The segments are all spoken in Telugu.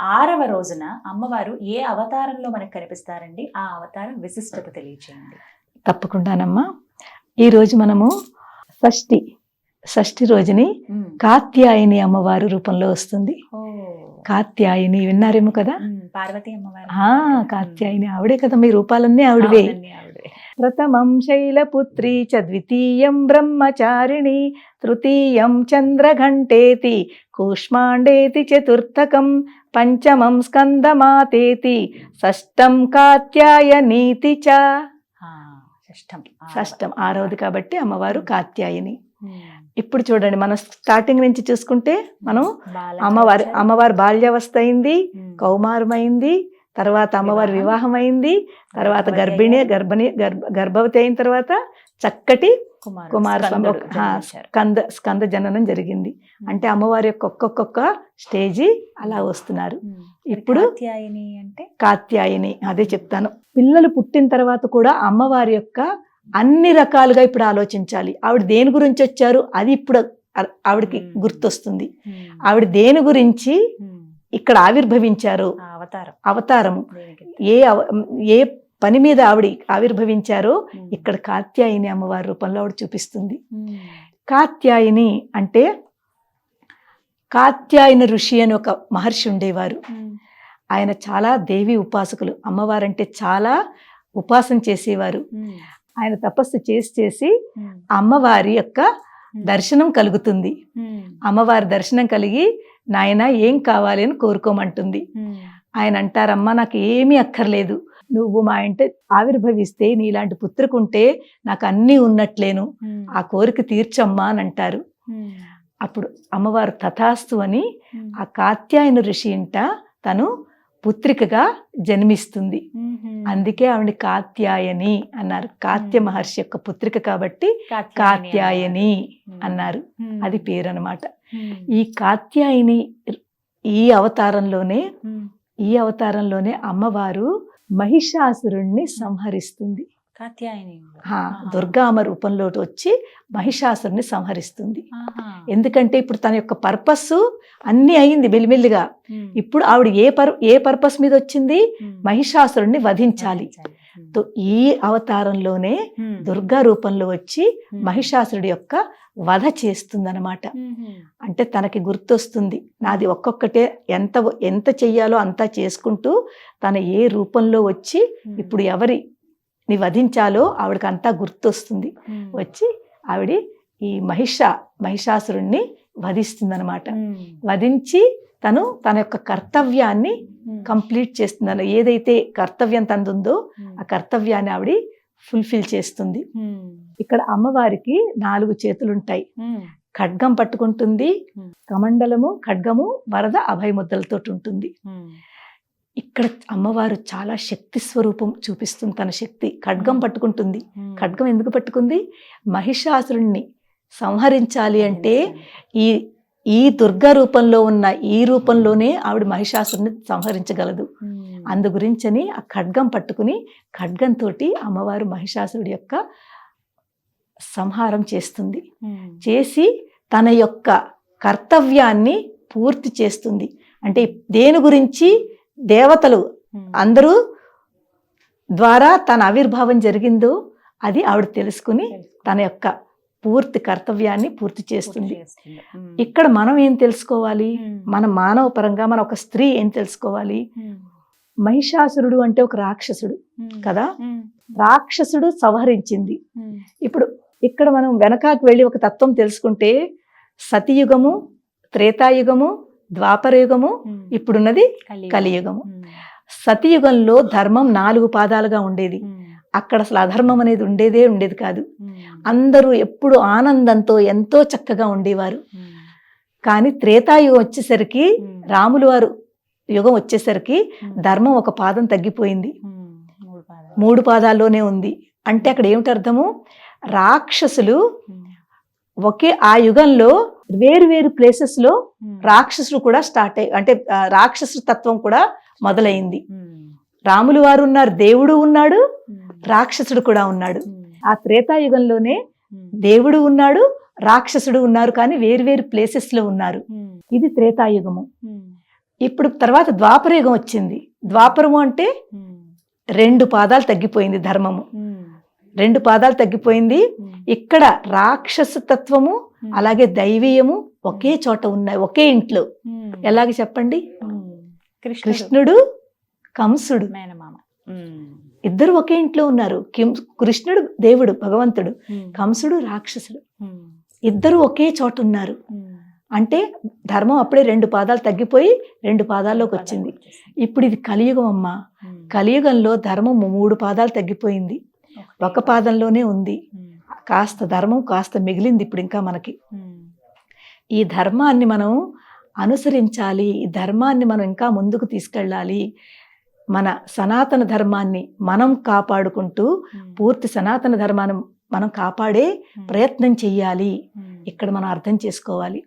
ఆరవ రోజున అమ్మవారు ఏ అవతారంలో మనకు కనిపిస్తారండి? ఆ అవతారం విశిష్టత తెలియచేయండి. తప్పకుండానమ్మా. ఈరోజు మనము షష్ఠి షష్ఠి రోజుని. కాత్యాయని అమ్మవారు రూపంలో వస్తుంది. కాత్యాయని విన్నారేమో కదా? పార్వతీ అమ్మవారు. కాత్యాయని ఆవిడే కదా మీ రూపాలన్నీ ఆవిడవే. ప్రథమం శైలపుత్రి చ ద్వితీయం బ్రహ్మచారిణి తృతీయం చంద్రఘంటేతి కూష్మాండేతి చతుర్థకం పంచమం స్కందమాతేతి షష్టం కాత్యాయనీతి చ ఆ, షష్టం. షష్టం ఆరవది కాబట్టి అమ్మవారు కాత్యాయని. ఇప్పుడు చూడండి మనం స్టార్టింగ్ నుంచి చూసుకుంటే మనం అమ్మవారి. అమ్మవారి బాల్యావస్థ అయింది. కౌమారమైంది తర్వాత అమ్మవారి వివాహం. అయింది తర్వాత గర్భిణి. గర్భిణి గర్భ గర్భవతి అయిన తర్వాత చక్కటి జన్మించారు. స్కంద స్కంద జననం జరిగింది అంటే అమ్మవారి యొక్క ఒక్కొక్క స్టేజీ అలా వస్తున్నారు. ఇప్పుడు అంటే కాత్యాయని అదే చెప్తాను పిల్లలు పుట్టిన తర్వాత కూడా అమ్మవారి యొక్క అన్ని రకాలుగా ఇప్పుడు ఆలోచించాలి ఆవిడ దేని గురించి వచ్చారు అది ఇప్పుడు ఆవిడకి. గుర్తొస్తుంది. ఆవిడ దేని గురించి. ఇక్కడ ఆవిర్భవించారు అవతారం అవతారము? ఏ ఏ పని మీద ఆవిడ ఆవిర్భవించారో. ఇక్కడ కాత్యాయని అమ్మవారి రూపంలో ఆవిడ చూపిస్తుంది. కాత్యాయని అంటే కాత్యాయన ఋషి అని ఒక మహర్షి ఉండేవారు. ఆయన చాలా దేవి ఉపాసకులు అమ్మవారంటే చాలా ఉపాసన చేసేవారు. ఆయన తపస్సు చేసి చేసి. అమ్మవారి యొక్క. దర్శనం కలుగుతుంది. అమ్మవారి దర్శనం కలిగి నాయన ఏం కావాలి అని కోరుకోమంటుంది ఉమ్. ఆయన అంటారమ్మా నాకు ఏమీ అక్కర్లేదు నువ్వు మా ఇంట ఆవిర్భవిస్తే నీలాంటి పుత్రకుంటే నాకు అన్నీ ఉన్నట్లేను ఉమ్. ఆ కోరిక తీర్చమ్మా అని అంటారు ఉమ్. అప్పుడు అమ్మవారు తథాస్తు అని. ఆ కాత్యాయన ఋషి ఇంట తను పుత్రికగా జన్మిస్తుంది. అందుకే ఆవిడ కాత్యాయని అన్నారు కాత్య. మహర్షి యొక్క పుత్రిక కాబట్టి కాత్యాయని. అన్నారు. అది పేరు అనమాట. ఈ కాత్యాయని ఈ అవతారంలోనే. ఈ అవతారంలోనే అమ్మవారు మహిషాసురుణ్ణి సంహరిస్తుంది ఆహా. దుర్గామ రూపంలో వచ్చి మహిషాసురుని సంహరిస్తుంది. ఎందుకంటే ఇప్పుడు తన యొక్క పర్పస్ అన్ని అయింది మెల్లిమెల్లిగా. ఇప్పుడు ఆవిడ ఏ పర్ ఏ పర్పస్ మీద వచ్చింది. మహిషాసురుణ్ణి వధించాలి ఈ అవతారంలోనే. దుర్గా రూపంలో వచ్చి. మహిషాసురుడి యొక్క వధ చేస్తుందన్నమాట ఉమ్మ్. అంటే తనకి గుర్తొస్తుంది నాది ఒక్కొక్కటే ఎంత ఎంత చెయ్యాలో అంతా చేసుకుంటూ తన ఏ రూపంలో వచ్చి. ఇప్పుడు ఎవరిని వధించాలో ఆవిడకి అంతా గుర్తొస్తుంది. వచ్చి ఆవిడ ఈ మహిష మహిషాసురుణ్ణి వధిస్తుందన్నమాట ఉమ్. వధించి తను తన యొక్క కర్తవ్యాన్ని. కంప్లీట్ చేస్తుందన్న ఏదైతే కర్తవ్యం తందుందో. ఆ కర్తవ్యాన్ని ఆవిడ ఫుల్ఫిల్ చేస్తుంది. ఇక్కడ అమ్మవారికి నాలుగు చేతులు ఉంటాయి ఉమ్. ఖడ్గం పట్టుకుంటుంది. కమండలము ఖడ్గము వరద అభయముద్దలతో ఉంటుంది. ఇక్కడ అమ్మవారు చాలా శక్తి స్వరూపం చూపిస్తుంది తన శక్తి ఖడ్గం Hmm. పట్టుకుంటుంది ఉమ్. ఖడ్గం ఎందుకు పట్టుకుంది మహిషాసురుణ్ణి సంహరించాలి అంటే ఈ ఈ దుర్గా రూపంలో ఉన్న ఈ రూపంలోనే ఆవిడ మహిషాసురుని సంహరించగలదు ఉమ్. అందు గురించని ఆ ఖడ్గం పట్టుకుని ఖడ్గంతో అమ్మవారు మహిషాసురుడి యొక్క సంహారం చేస్తుంది ఉమ్. చేసి తన యొక్క కర్తవ్యాన్ని పూర్తి చేస్తుంది అంటే దేని గురించి దేవతలు. అందరూ ద్వారా తన ఆవిర్భావం జరిగిందో అది ఆవిడ తెలుసుకుని తన యొక్క పూర్తి కర్తవ్యాన్ని పూర్తి చేస్తుంది. ఇక్కడ మనం ఏం తెలుసుకోవాలి. మన మానవ పరంగా మన ఒక స్త్రీ ఏం తెలుసుకోవాలి. మహిషాసురుడు అంటే ఒక రాక్షసుడు. కదా. రాక్షసుడు సంహరించింది. ఇప్పుడు ఇక్కడ మనం వెనకాకి వెళ్ళి ఒక తత్వం తెలుసుకుంటే సతియుగము త్రేతాయుగము ద్వాపరయుగము. ఇప్పుడున్నది కలియుగం. కలియుగము. సతియుగంలో ధర్మం నాలుగు పాదాలుగా ఉండేది. అక్కడ అసలు అధర్మం అనేది ఉండేదే ఉండేది కాదు. అందరూ ఎప్పుడు ఆనందంతో ఎంతో చక్కగా ఉండేవారు. కానీ త్రేతాయుగం వచ్చేసరికి. రాములు వారు యుగం వచ్చేసరికి. ధర్మం ఒక పాదం తగ్గిపోయింది. మూడు పాదాలు. మూడు పాదాల్లోనే ఉంది అంటే అక్కడ ఏమిటి అర్థము రాక్షసులు. ఒకే ఆ యుగంలో వేరు వేరు ప్లేసెస్లో ఉమ్. రాక్షసులు కూడా స్టార్ట్ అయ్యి అంటే రాక్షసు తత్వం కూడా మొదలైంది ఉమ్. రాములు వారు ఉన్నారు దేవుడు ఉన్నాడు ఉమ్. రాక్షసుడు కూడా ఉన్నాడు. ఆ త్రేతాయుగంలోనే. దేవుడు ఉన్నాడు రాక్షసుడు ఉన్నారు కానీ వేరు వేరు ప్లేసెస్లో ఉన్నారు. ఇది త్రేతాయుగము. ఇప్పుడు తర్వాత ద్వాపరయుగం వచ్చింది ద్వాపరము అంటే రెండు పాదాలు తగ్గిపోయింది ధర్మము రెండు పాదాలు తగ్గిపోయింది ఇక్కడ రాక్షస తత్వము అలాగే దైవీయము ఒకే చోట ఉన్నాయి ఒకే ఇంట్లో. ఎలాగ చెప్పండి? కృష్ణుడు. కంసుడు. మేనమామ. ఇద్దరు ఒకే ఇంట్లో ఉన్నారు. కిం- కృష్ణుడు దేవుడు భగవంతుడు కంసుడు రాక్షసుడు. ఇద్దరు ఒకే చోట ఉన్నారు. అంటే ధర్మం అప్పుడే రెండు పాదాలు తగ్గిపోయి రెండు పాదాల్లోకి వచ్చింది. ఇప్పుడు ఇది కలియుగం అమ్మా. కలియుగంలో ధర్మం మూడు పాదాలు తగ్గిపోయింది. ఒక పాదంలోనే ఉంది. కాస్త ధర్మం కాస్త మిగిలింది ఇప్పుడు ఇంకా మనకి. ఈ ధర్మాన్ని మనం అనుసరించాలి ఈ ధర్మాన్ని మనం ఇంకా ముందుకు తీసుకెళ్ళాలి మన సనాతన ధర్మాన్ని మనం కాపాడుకుంటూ పూర్తి సనాతన ధర్మాన్ని మనం కాపాడే ప్రయత్నం చెయ్యాలి. ఇక్కడ మనం అర్థం చేసుకోవాలి.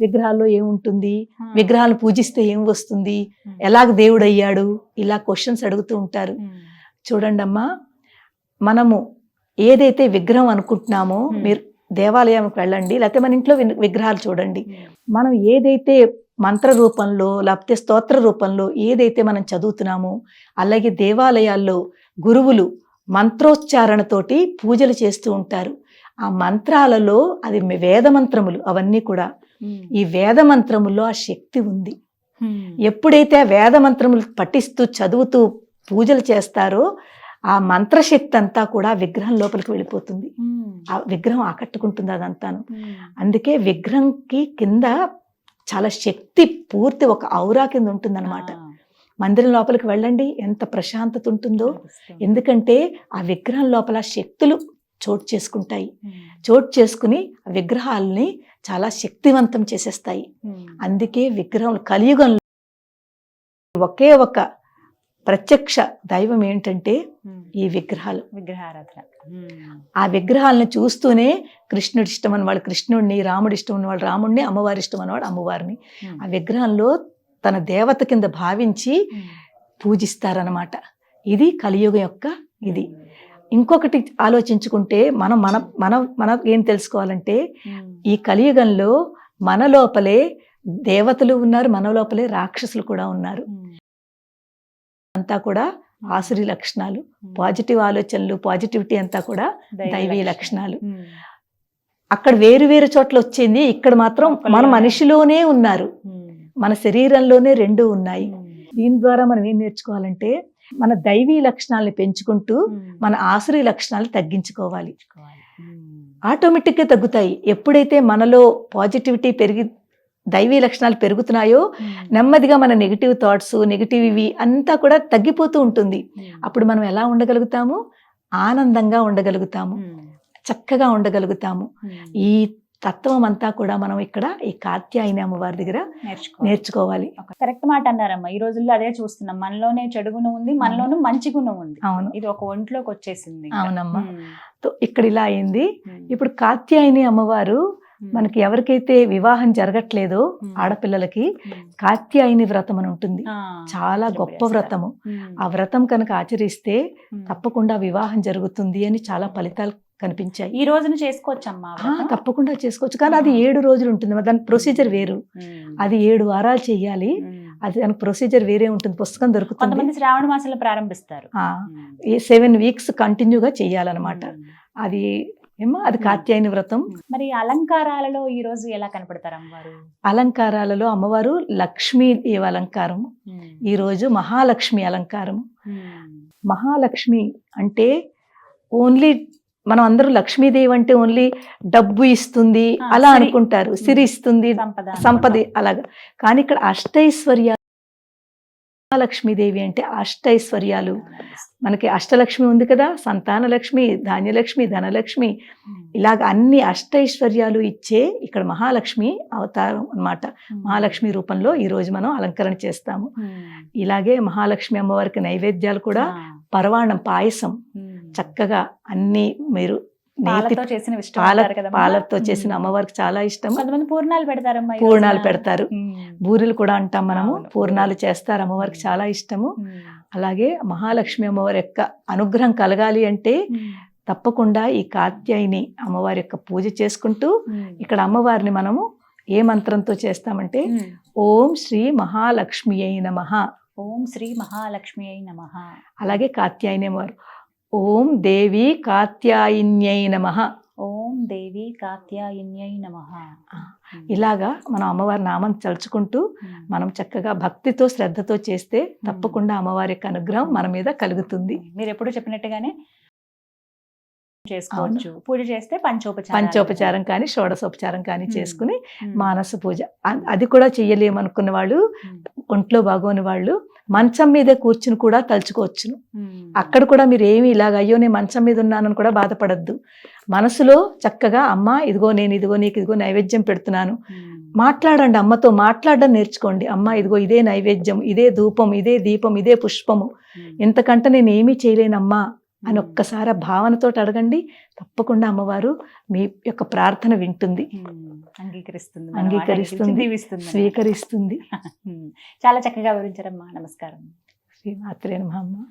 విగ్రహాల్లో ఏముంటుంది విగ్రహాలను పూజిస్తే ఏం వస్తుంది? ఎలాగ దేవుడు అయ్యాడు? ఇలా క్వశ్చన్స్ అడుగుతూ ఉంటారు. చూడండి అమ్మా మనము ఏదైతే విగ్రహం అనుకుంటున్నామో Hmm. మీరు దేవాలయానికి వెళ్ళండి లేకపోతే మన ఇంట్లో విగ్రహాలు చూడండి. మనం ఏదైతే మంత్ర రూపంలో లేకపోతే స్తోత్ర రూపంలో ఏదైతే మనం చదువుతున్నామో అలాగే దేవాలయాల్లో గురువులు మంత్రోచ్చారణతోటి పూజలు చేస్తూ ఉంటారు. ఆ మంత్రాలలో అది వేద మంత్రములు అవన్నీ కూడా. ఈ వేద మంత్రములో ఆ శక్తి ఉంది. ఎప్పుడైతే ఆ వేద మంత్రములు పఠిస్తూ చదువుతూ పూజలు చేస్తారో ఆ మంత్రశక్తి అంతా కూడా విగ్రహం లోపలికి వెళ్ళిపోతుంది. ఆ విగ్రహం ఆకట్టుకుంటుంది అదంతాను. అందుకే విగ్రహంకి కింద చాలా శక్తి పూర్తి ఒక ఔరా కింద ఉంటుందన్నమాట. మందిరం లోపలికి వెళ్ళండి ఎంత ప్రశాంతత ఉంటుందో. ఎందుకంటే ఆ విగ్రహం లోపల శక్తులు చోటు చేసుకుంటాయి. చోటు చేసుకుని ఆ విగ్రహాలని చాలా శక్తివంతం చేసేస్తాయి. అందుకే విగ్రహం కలియుగంలో ఒకే ఒక ప్రత్యక్ష దైవం ఏంటంటే ఈ విగ్రహాలు. విగ్రహారాధన. ఆ విగ్రహాలను చూస్తూనే కృష్ణుడి ఇష్టం అన్నవాడు కృష్ణుడిని రాముడి ఇష్టం ఉన్నవాడు రాముడిని అమ్మవారి ఇష్టం అన్నవాడు అమ్మవారిని. ఆ విగ్రహంలో తన దేవత కింద భావించి పూజిస్తారనమాట ఇది కలియుగం యొక్క ఇది. ఇంకొకటి ఆలోచించుకుంటే మనం మన మన మన ఏం తెలుసుకోవాలంటే ఈ కలియుగంలో మన లోపలే దేవతలు ఉన్నారు మన లోపలే రాక్షసులు కూడా ఉన్నారు. అంతా కూడా ఆసురి లక్షణాలు పాజిటివ్ ఆలోచనలు పాజిటివిటీ అంతా కూడా దైవీ లక్షణాలు. అక్కడ వేరు వేరు చోట్ల వచ్చింది ఇక్కడ మాత్రం మన మనిషిలోనే ఉన్నారు. మన శరీరంలోనే రెండు ఉన్నాయి. దీని ద్వారా మనం ఏం నేర్చుకోవాలంటే మన దైవీ లక్షణాలని పెంచుకుంటూ మన ఆసురి లక్షణాలు తగ్గించుకోవాలి. ఆటోమేటిక్గా తగ్గుతాయి. ఎప్పుడైతే మనలో పాజిటివిటీ పెరిగి దైవీ లక్షణాలు పెరుగుతున్నాయో నెమ్మదిగా మన నెగిటివ్ థాట్స్ నెగిటివ్ ఇవి అంతా కూడా తగ్గిపోతూ ఉంటుంది. అప్పుడు మనం ఎలా ఉండగలుగుతాము? ఆనందంగా ఉండగలుగుతాము. చక్కగా ఉండగలుగుతాము. ఈ తత్వం అంతా కూడా మనం ఇక్కడ ఈ కాత్యాయని అమ్మవారి దగ్గర నేర్చుకో నేర్చుకోవాలి. కరెక్ట్ మాట అన్నారమ్మా. ఈ రోజుల్లో అదే చూస్తున్నాం. మనలోనే చెడు గుణం ఉంది మనలోనూ మంచి గుణం ఉంది. అవును. ఇది ఒక ఒంట్లోకి వచ్చేసింది. అవునమ్మా. ఇక్కడ ఇలా అయింది. ఇప్పుడు కాత్యాయని అమ్మవారు. మనకి ఎవరికైతే వివాహం జరగట్లేదో. ఆడపిల్లలకి. కాత్యాయని వ్రతం అని ఉంటుంది. చాలా గొప్ప. వ్రతము. ఆ వ్రతం కనుక ఆచరిస్తే. తప్పకుండా వివాహం జరుగుతుంది అని చాలా ఫలితాలు కనిపించాయి. ఈ రోజున చేసుకోవచ్చమ్మా తప్పకుండా చేసుకోవచ్చు. కానీ అది ఏడు రోజులు ఉంటుంది. దాని ప్రొసీజర్ వేరు. అది ఏడు వారాలు చెయ్యాలి అది దానికి ప్రొసీజర్ వేరే ఉంటుంది. పుస్తకం దొరుకుతుంది. కొంతమంది శ్రావణ మాసంలో ప్రారంభిస్తారు. సెవెన్ వీక్స్ కంటిన్యూగా చెయ్యాలన్నమాట ఉమ్. అది ఏమో అది కాత్యాయని వ్రతం. మరి అలంకారాలలో ఈ రోజు ఎలా కనపడతారు అమ్మవారు అలంకారాలలో అమ్మవారు లక్ష్మీదేవి అలంకారం ఈ రోజు మహాలక్ష్మి అలంకారం మహాలక్ష్మి అంటే ఓన్లీ మనం అందరూ లక్ష్మీదేవి అంటే ఓన్లీ డబ్బు ఇస్తుంది అలా. అనుకుంటారు. సిరి ఇస్తుంది సంపద అలాగా. కానీ ఇక్కడ అష్టైశ్వర్యాలు మహాలక్ష్మీదేవి అంటే అష్టైశ్వర్యాలు. మనకి అష్టలక్ష్మి ఉంది కదా సంతాన లక్ష్మి ధాన్యలక్ష్మి ధనలక్ష్మి. ఇలాగ అన్ని అష్టైశ్వర్యాలు ఇచ్చే ఇక్కడ మహాలక్ష్మి అవతారం అన్నమాట. మహాలక్ష్మి రూపంలో ఈ రోజు మనం అలంకరణ చేస్తాము. ఇలాగే మహాలక్ష్మి అమ్మవారికి నైవేద్యాలు కూడా పరవాణం పాయసం చక్కగా అన్ని మీరు పాలతో చేసిన? పాలతో. అమ్మవారికి చాలా ఇష్టం కొంతమంది పూర్ణాలు పెడతారమ్మా ఈ పూర్ణాలు. పెడతారు. బూరెలు కూడా అంటాం మనము. పూర్ణాలు చేస్తారు అమ్మవారికి. చాలా ఇష్టము. అలాగే మహాలక్ష్మి అమ్మవారి యొక్క అనుగ్రహం కలగాలి అంటే. తప్పకుండా ఈ కాత్యాయిని అమ్మవారి యొక్క పూజ చేసుకుంటూ. ఇక్కడ అమ్మవారిని మనము ఏ మంత్రంతో చేస్తామంటే. ఓం శ్రీ మహాలక్ష్మి అయి నమ ఓం శ్రీ మహాలక్ష్మి అయి నమ అలాగే కాత్యాయని వారు ఓం దేవి కాత్యాయిన్యై నమ. ఓం దేవి కాత్యాయన్యై నమ. ఇలాగా మనం అమ్మవారి నామం తలుచుకుంటూ మనం చక్కగా భక్తితో శ్రద్ధతో చేస్తే తప్పకుండా అమ్మవారి యొక్క అనుగ్రహం మన మీద కలుగుతుంది. మీరు ఎప్పుడు చెప్పినట్టుగానే చేసుకోవచ్చు. పూజ చేస్తే పంచోపచారం పంచోపచారం కానీ షోడసోపచారం కానీ చేసుకుని మానస పూజ. అది కూడా చెయ్యలేమనుకున్న వాళ్ళు ఒంట్లో బాగోని వాళ్ళు మంచం మీదే కూర్చుని కూడా తలుచుకోవచ్చును. అక్కడ కూడా మీరు ఏమి ఇలాగ అయ్యో నేను మంచం మీద ఉన్నానని కూడా బాధపడద్దు. మనసులో చక్కగా అమ్మ ఇదిగో నేను ఇదిగో నీకు ఇదిగో నైవేద్యం పెడుతున్నాను. మాట్లాడండి అమ్మతో మాట్లాడడం నేర్చుకోండి. అమ్మ ఇదిగో ఇదే నైవేద్యం ఇదే ధూపం ఇదే దీపం ఇదే పుష్పము. ఇంతకంటే నేను ఏమీ చేయలేనమ్మా. అని ఒక్కసారి ఆ భావనతో అడగండి. తప్పకుండా అమ్మవారు మీ యొక్క ప్రార్థన వింటుంది. అంగీకరిస్తుంది అంగీకరిస్తుంది, స్వీకరిస్తుంది. చాలా చక్కగా వివరించారమ్మా. నమస్కారం. శ్రీమాత్రే నమః అమ్మ.